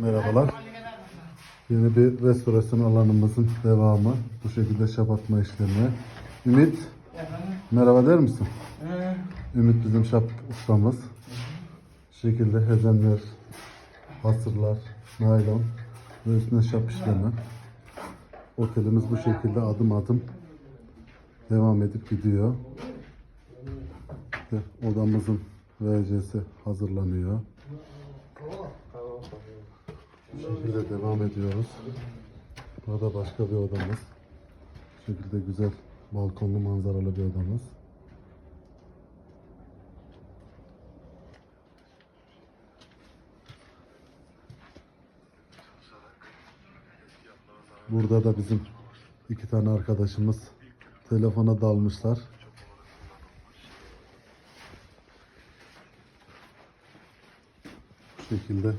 Merhabalar. Yeni bir restorasyon alanımızın devamı. Bu şekilde şap atma işlemi. Ümit, merhaba der misin? Ümit bizim şap ustamız. Bu şekilde hezenler, hasırlar, naylon ve üstüne şap işlemi. Otelimiz bu şekilde adım adım devam edip gidiyor. İşte odamızın VC'si hazırlanıyor. Şekilde devam ediyoruz. Burada başka bir odamız. Bu şekilde güzel balkonlu manzaralı bir odamız. Burada da bizim iki tane arkadaşımız telefona dalmışlar. Bu şekilde